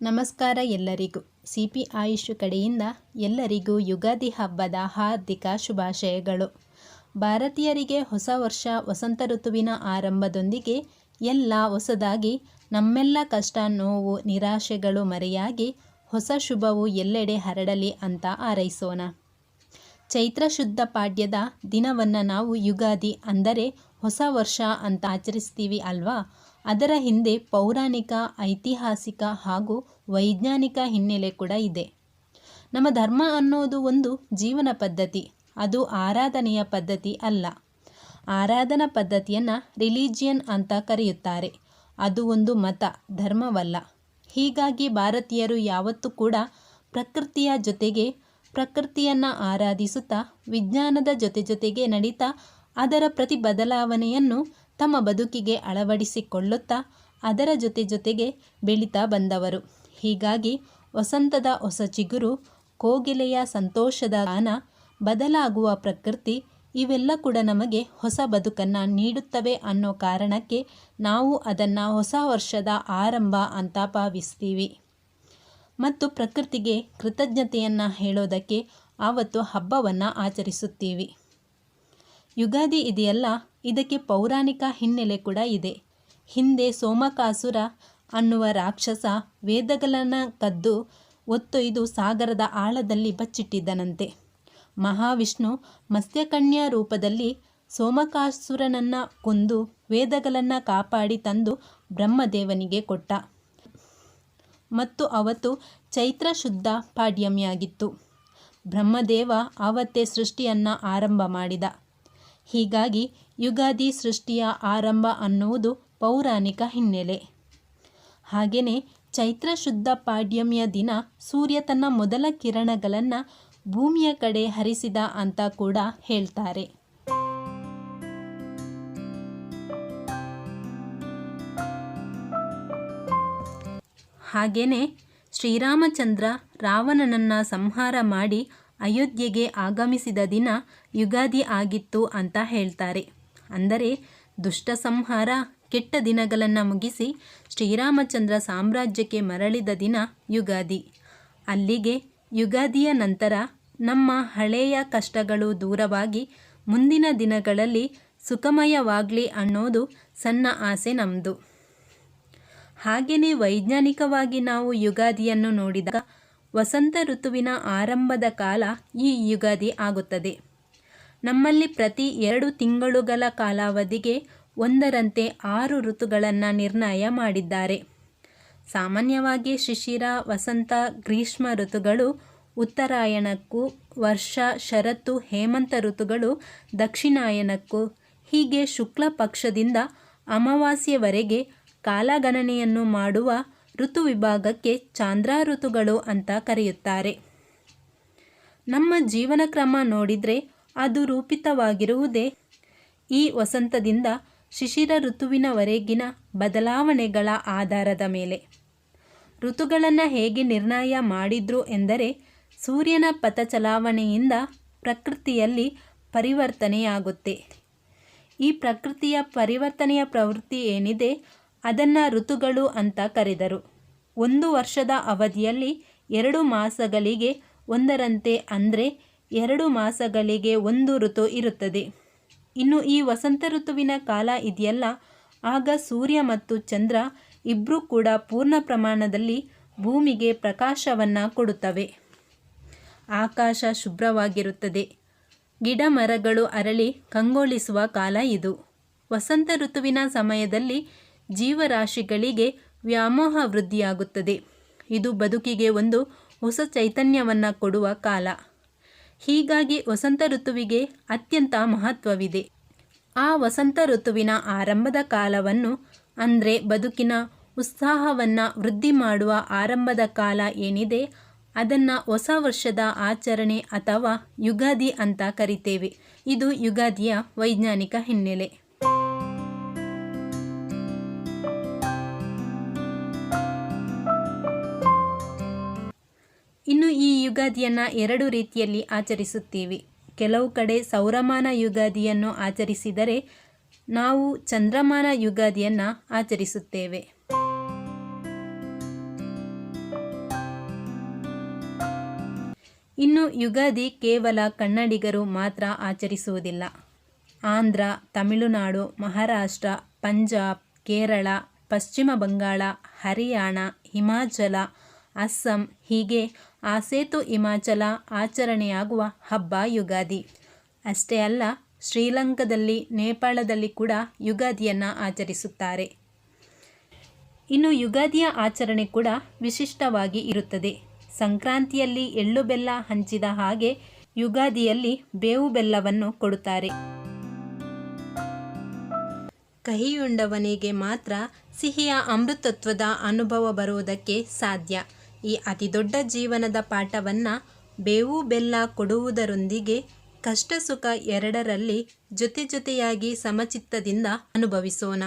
ನಮಸ್ಕಾರ ಎಲ್ಲರಿಗೂ. C P AYUSH ಕಡೆಯಿಂದ ಎಲ್ಲರಿಗೂ ಯುಗಾದಿ ಹಬ್ಬದ ಹಾರ್ದಿಕ ಶುಭಾಶಯಗಳು. ಭಾರತೀಯರಿಗೆ ಹೊಸ ವರ್ಷ, ವಸಂತ ಋತುವಿನ ಆರಂಭದೊಂದಿಗೆ ಎಲ್ಲ ಹೊಸದಾಗಿ, ನಮ್ಮೆಲ್ಲ ಕಷ್ಟ, ನೋವು, ನಿರಾಶೆಗಳು ಮರೆಯಾಗಿ ಹೊಸ ಶುಭವು ಎಲ್ಲೆಡೆ ಹರಡಲಿ ಅಂತ ಹಾರೈಸೋಣ. ಚೈತ್ರ ಶುದ್ಧ ಪಾಡ್ಯದ ದಿನವನ್ನು ನಾವು ಯುಗಾದಿ ಅಂದರೆ ಹೊಸ ವರ್ಷ ಅಂತ ಆಚರಿಸ್ತೀವಿ ಅಲ್ವಾ? ಅದರ ಹಿಂದೆ ಪೌರಾಣಿಕ, ಐತಿಹಾಸಿಕ ಹಾಗೂ ವೈಜ್ಞಾನಿಕ ಹಿನ್ನೆಲೆ ಕೂಡ ಇದೆ. ನಮ್ಮ ಧರ್ಮ ಅನ್ನೋದು ಒಂದು ಜೀವನ ಪದ್ಧತಿ. ಅದು ಆರಾಧನೆಯ ಪದ್ಧತಿ ಅಲ್ಲ. ಆರಾಧನಾ ಪದ್ಧತಿಯನ್ನು ರಿಲಿಜಿಯನ್ ಅಂತ ಕರೆಯುತ್ತಾರೆ. ಅದು ಒಂದು ಮತ, ಧರ್ಮವಲ್ಲ. ಹೀಗಾಗಿ ಭಾರತೀಯರು ಯಾವತ್ತೂ ಕೂಡ ಪ್ರಕೃತಿಯ ಜೊತೆಗೆ, ಪ್ರಕೃತಿಯನ್ನು ಆರಾಧಿಸುತ್ತಾ, ವಿಜ್ಞಾನದ ಜೊತೆ ಜೊತೆಗೆ ನಡೀತಾ, ಅದರ ಪ್ರತಿ ಬದಲಾವಣೆಯನ್ನು ತಮ್ಮ ಬದುಕಿಗೆ ಅಳವಡಿಸಿಕೊಳ್ಳುತ್ತಾ ಅದರ ಜೊತೆ ಜೊತೆಗೆ ಬೆಳೀತಾ ಬಂದವರು. ಹೀಗಾಗಿ ವಸಂತದ ಹೊಸ ಚಿಗುರು, ಕೋಗಿಲೆಯ ಸಂತೋಷದ ಗಾನ, ಬದಲಾಗುವ ಪ್ರಕೃತಿ ಇವೆಲ್ಲ ಕೂಡ ನಮಗೆ ಹೊಸ ಬದುಕನ್ನು ನೀಡುತ್ತವೆ ಅನ್ನೋ ಕಾರಣಕ್ಕೆ ನಾವು ಅದನ್ನು ಹೊಸ ವರ್ಷದ ಆರಂಭ ಅಂತ ಭಾವಿಸ್ತೀವಿ. ಮತ್ತು ಪ್ರಕೃತಿಗೆ ಕೃತಜ್ಞತೆಯನ್ನು ಹೇಳೋದಕ್ಕೆ ಆವತ್ತು ಹಬ್ಬವನ್ನು ಆಚರಿಸುತ್ತೀವಿ. ಯುಗಾದಿ ಇದೆಯಲ್ಲ ಇದಕ್ಕೆ ಪೌರಾಣಿಕ ಹಿನ್ನೆಲೆ ಕೂಡ ಇದೆ. ಹಿಂದೆ ಸೋಮಕಾಸುರ ಅನ್ನುವ ರಾಕ್ಷಸ ವೇದಗಳನ್ನು ಕದ್ದು ಒತ್ತೊಯ್ದು ಸಾಗರದ ಆಳದಲ್ಲಿ ಬಚ್ಚಿಟ್ಟಿದ್ದನಂತೆ. ಮಹಾವಿಷ್ಣು ಮತ್ಸ್ಯಕನ್ಯ ರೂಪದಲ್ಲಿ ಸೋಮಕಾಸುರನನ್ನು ಕೊಂದು ವೇದಗಳನ್ನು ಕಾಪಾಡಿ ತಂದು ಬ್ರಹ್ಮದೇವನಿಗೆ ಕೊಟ್ಟ. ಮತ್ತು ಅವತ್ತು ಚೈತ್ರ ಶುದ್ಧ ಪಾಡ್ಯಮಿಯಾಗಿತ್ತು. ಬ್ರಹ್ಮದೇವ ಆವತ್ತೇ ಸೃಷ್ಟಿಯನ್ನು ಆರಂಭ ಮಾಡಿದ. ಹೀಗಾಗಿ ಯುಗಾದಿ ಸೃಷ್ಟಿಯ ಆರಂಭ ಅನ್ನುವುದು ಪೌರಾಣಿಕ ಹಿನ್ನೆಲೆ. ಹಾಗೆಯೇ ಚೈತ್ರ ಶುದ್ಧ ಪಾಡ್ಯಮಿಯ ದಿನ ಸೂರ್ಯ ತನ್ನ ಮೊದಲ ಕಿರಣಗಳನ್ನು ಭೂಮಿಯ ಕಡೆ ಹರಿಸಿದ ಅಂತ ಕೂಡ ಹೇಳ್ತಾರೆ. ಹಾಗೆಯೇ ಶ್ರೀರಾಮಚಂದ್ರ ರಾವಣನನ್ನು ಸಂಹಾರ ಮಾಡಿ ಅಯೋಧ್ಯೆಗೆ ಆಗಮಿಸಿದ ದಿನ ಯುಗಾದಿ ಆಗಿತ್ತು ಅಂತ ಹೇಳ್ತಾರೆ. ಅಂದರೆ ದುಷ್ಟ ಸಂಹಾರ, ಕೆಟ್ಟ ದಿನಗಳನ್ನು ಮುಗಿಸಿ ಶ್ರೀರಾಮಚಂದ್ರ ಸಾಮ್ರಾಜ್ಯಕ್ಕೆ ಮರಳಿದ ದಿನ ಯುಗಾದಿ. ಅಲ್ಲಿಗೆ ಯುಗಾದಿಯ ನಂತರ ನಮ್ಮ ಹಳೆಯ ಕಷ್ಟಗಳು ದೂರವಾಗಿ ಮುಂದಿನ ದಿನಗಳಲ್ಲಿ ಸುಖಮಯವಾಗಲಿ ಅನ್ನೋದು ಸಣ್ಣ ಆಸೆ ನಮ್ಮದು ಹಾಗೆಯೇ ವೈಜ್ಞಾನಿಕವಾಗಿ ನಾವು ಯುಗಾದಿಯನ್ನು ನೋಡಿದಾಗ ವಸಂತ ಋತುವಿನ ಆರಂಭದ ಕಾಲ ಈ ಯುಗಾದಿ ಆಗುತ್ತದೆ. ನಮ್ಮಲ್ಲಿ ಪ್ರತಿ ಎರಡು ತಿಂಗಳುಗಳ ಕಾಲಾವಧಿಗೆ ಒಂದರಂತೆ ಆರು ಋತುಗಳನ್ನು ನಿರ್ಣಯ ಮಾಡಿದ್ದಾರೆ. ಸಾಮಾನ್ಯವಾಗಿ ಶಿಶಿರ, ವಸಂತ, ಗ್ರೀಷ್ಮ ಋತುಗಳು, ಉತ್ತರಾಯಣಕ್ಕೂ ವರ್ಷ, ಶರತ್ತು, ಹೇಮಂತ ಋತುಗಳು ದಕ್ಷಿಣಾಯನಕ್ಕೂ ಹೀಗೆ ಶುಕ್ಲ ಪಕ್ಷದಿಂದ ಅಮಾವಾಸ್ಯೆವರೆಗೆ ಕಾಲಗಣನೆಯನ್ನು ಮಾಡುವ ಋತು ವಿಭಾಗಕ್ಕೆ ಚಾಂದ್ರ ಋತುಗಳು ಅಂತ ಕರೆಯುತ್ತಾರೆ. ನಮ್ಮ ಜೀವನ ಕ್ರಮ ನೋಡಿದರೆ ಅದು ರೂಪಿತವಾಗಿರುವುದೇ? ಈ ವಸಂತದಿಂದ ಶಿಶಿರ ಋತುವಿನವರೆಗಿನ ಬದಲಾವಣೆಗಳ ಆಧಾರದ ಮೇಲೆ. ಋತುಗಳನ್ನು ಹೇಗೆ ನಿರ್ಣಯ ಮಾಡಿದ್ರು ಎಂದರೆ, ಸೂರ್ಯನ ಪಥ ಚಲಾವಣೆಯಿಂದ ಪ್ರಕೃತಿಯಲ್ಲಿ ಪರಿವರ್ತನೆಯಾಗುತ್ತೆ. ಈ ಪ್ರಕೃತಿಯ ಪರಿವರ್ತನೆಯ ಪ್ರವೃತ್ತಿ ಏನಿದೆ, ಅದನ್ನು ಋತುಗಳು ಅಂತ ಕರೆದರು. ಒಂದು ವರ್ಷದ ಅವಧಿಯಲ್ಲಿ ಎರಡು ಮಾಸಗಳಿಗೆ ಒಂದರಂತೆ ಅಂದರೆ ಎರಡು ಮಾಸಗಳಿಗೆ ಒಂದು ಋತು ಇರುತ್ತದೆ. ಇನ್ನು ಈ ವಸಂತ ಋತುವಿನ ಕಾಲ ಇದೆಯಲ್ಲ, ಆಗ ಸೂರ್ಯ ಮತ್ತು ಚಂದ್ರ ಇಬ್ಬರೂ ಕೂಡ ಪೂರ್ಣ ಪ್ರಮಾಣದಲ್ಲಿ ಭೂಮಿಗೆ ಪ್ರಕಾಶವನ್ನು ಕೊಡುತ್ತವೆ. ಆಕಾಶ ಶುಭ್ರವಾಗಿರುತ್ತದೆ. ಗಿಡ ಮರಗಳು ಅರಳಿ ಕಂಗೊಳಿಸುವ ಕಾಲ ಇದು. ವಸಂತ ಋತುವಿನ ಸಮಯದಲ್ಲಿ ಜೀವರಾಶಿಗಳಿಗೆ ವ್ಯಾಮೋಹ ವೃದ್ಧಿಯಾಗುತ್ತದೆ. ಇದು ಬದುಕಿಗೆ ಒಂದು ಹೊಸ ಚೈತನ್ಯವನ್ನು ಕೊಡುವ ಕಾಲ. ಹೀಗಾಗಿ ವಸಂತ ಋತುವಿಗೆ ಅತ್ಯಂತ ಮಹತ್ವವಿದೆ. ಆ ವಸಂತ ಋತುವಿನ ಆರಂಭದ ಕಾಲವನ್ನು, ಅಂದರೆ ಬದುಕಿನ ಉತ್ಸಾಹವನ್ನು ವೃದ್ಧಿ ಮಾಡುವ ಆರಂಭದ ಕಾಲ ಏನಿದೆ, ಅದನ್ನು ಹೊಸ ವರ್ಷದ ಆಚರಣೆ ಅಥವಾ ಯುಗಾದಿ ಅಂತ ಕರಿತೇವೆ. ಇದು ಯುಗಾದಿಯ ವೈಜ್ಞಾನಿಕ ಹಿನ್ನೆಲೆ. ಈ ಯುಗಾದಿಯನ್ನು ಎರಡು ರೀತಿಯಲ್ಲಿ ಆಚರಿಸುತ್ತೀವಿ. ಕೆಲವು ಕಡೆ ಸೌರಮಾನ ಯುಗಾದಿಯನ್ನು ಆಚರಿಸಿದರೆ ನಾವು ಚಂದ್ರಮಾನ ಯುಗಾದಿಯನ್ನು ಆಚರಿಸುತ್ತೇವೆ. ಇನ್ನು ಯುಗಾದಿ ಕೇವಲ ಕನ್ನಡಿಗರು ಮಾತ್ರ ಆಚರಿಸುವುದಿಲ್ಲ. ಆಂಧ್ರ, ತಮಿಳುನಾಡು, ಮಹಾರಾಷ್ಟ್ರ, ಪಂಜಾಬ್, ಕೇರಳ, ಪಶ್ಚಿಮ ಬಂಗಾಳ, ಹರಿಯಾಣ, ಹಿಮಾಚಲ ಅಸ್ಸಾಂ ಹೀಗೆ ಆಸೇತು ಹಿಮಾಚಲ ಆಚರಣೆಯಾಗುವ ಹಬ್ಬ ಯುಗಾದಿ. ಅಷ್ಟೇ ಅಲ್ಲ, ಶ್ರೀಲಂಕಾದಲ್ಲಿ, ನೇಪಾಳದಲ್ಲಿ ಕೂಡ ಯುಗಾದಿಯನ್ನು ಆಚರಿಸುತ್ತಾರೆ. ಇನ್ನು ಯುಗಾದಿಯ ಆಚರಣೆ ಕೂಡ ವಿಶಿಷ್ಟವಾಗಿ ಇರುತ್ತದೆ. ಸಂಕ್ರಾಂತಿಯಲ್ಲಿ ಎಳ್ಳು ಬೆಲ್ಲ ಹಂಚಿದ ಹಾಗೆ ಯುಗಾದಿಯಲ್ಲಿ ಬೇವು ಬೆಲ್ಲವನ್ನು ಕೊಡುತ್ತಾರೆ. ಕಹಿಯುಂಡವನಿಗೆ ಮಾತ್ರ ಸಿಹಿಯ ಅಮೃತತ್ವದ ಅನುಭವ ಬರುವುದಕ್ಕೆ ಸಾಧ್ಯ. ಈ ಅತಿದೊಡ್ಡ ಜೀವನದ ಪಾಠವನ್ನು ಬೇವು ಬೆಲ್ಲ ಕೊಡುವುದರೊಂದಿಗೆ ಕಷ್ಟ ಸುಖ ಎರಡರಲ್ಲಿ ಜೊತೆ ಜೊತೆಯಾಗಿ ಸಮಚಿತ್ತದಿಂದ ಅನುಭವಿಸೋಣ.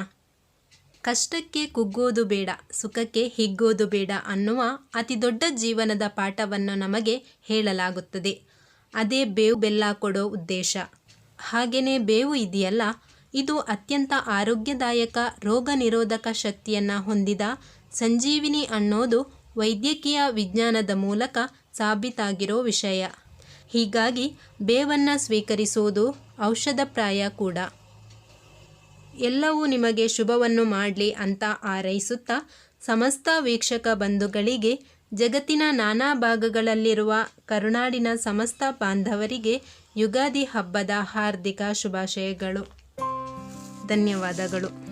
ಕಷ್ಟಕ್ಕೆ ಕುಗ್ಗೋದು ಬೇಡ, ಸುಖಕ್ಕೆ ಹಿಗ್ಗೋದು ಬೇಡ ಅನ್ನುವ ಅತಿದೊಡ್ಡ ಜೀವನದ ಪಾಠವನ್ನು ನಮಗೆ ಹೇಳಲಾಗುತ್ತದೆ. ಅದೇ ಬೇವು ಬೆಲ್ಲ ಕೊಡೋ ಉದ್ದೇಶ. ಹಾಗೆಯೇ ಬೇವು ಇದೆಯಲ್ಲ, ಇದು ಅತ್ಯಂತ ಆರೋಗ್ಯದಾಯಕ ರೋಗ ನಿರೋಧಕ ಶಕ್ತಿಯನ್ನು ಹೊಂದಿದ ಸಂಜೀವಿನಿ ಅನ್ನೋದು ವೈದ್ಯಕೀಯ ವಿಜ್ಞಾನದ ಮೂಲಕ ಸಾಬೀತಾಗಿರೋ ವಿಷಯ. ಹೀಗಾಗಿ ಬೇವನ್ನು ಸ್ವೀಕರಿಸುವುದು ಔಷಧಪ್ರಾಯ ಕೂಡ. ಎಲ್ಲವೂ ನಿಮಗೆ ಶುಭವನ್ನು ಮಾಡಲಿ ಅಂತ ಹಾರೈಸುತ್ತಾ ಸಮಸ್ತ ವೀಕ್ಷಕ ಬಂಧುಗಳಿಗೆ ಜಗತ್ತಿನ ನಾನಾ ಭಾಗಗಳಲ್ಲಿರುವ ಕರುನಾಡಿನ ಸಮಸ್ತ ಬಾಂಧವರಿಗೆ ಯುಗಾದಿ ಹಬ್ಬದ ಹಾರ್ದಿಕ ಶುಭಾಶಯಗಳು. ಧನ್ಯವಾದಗಳು.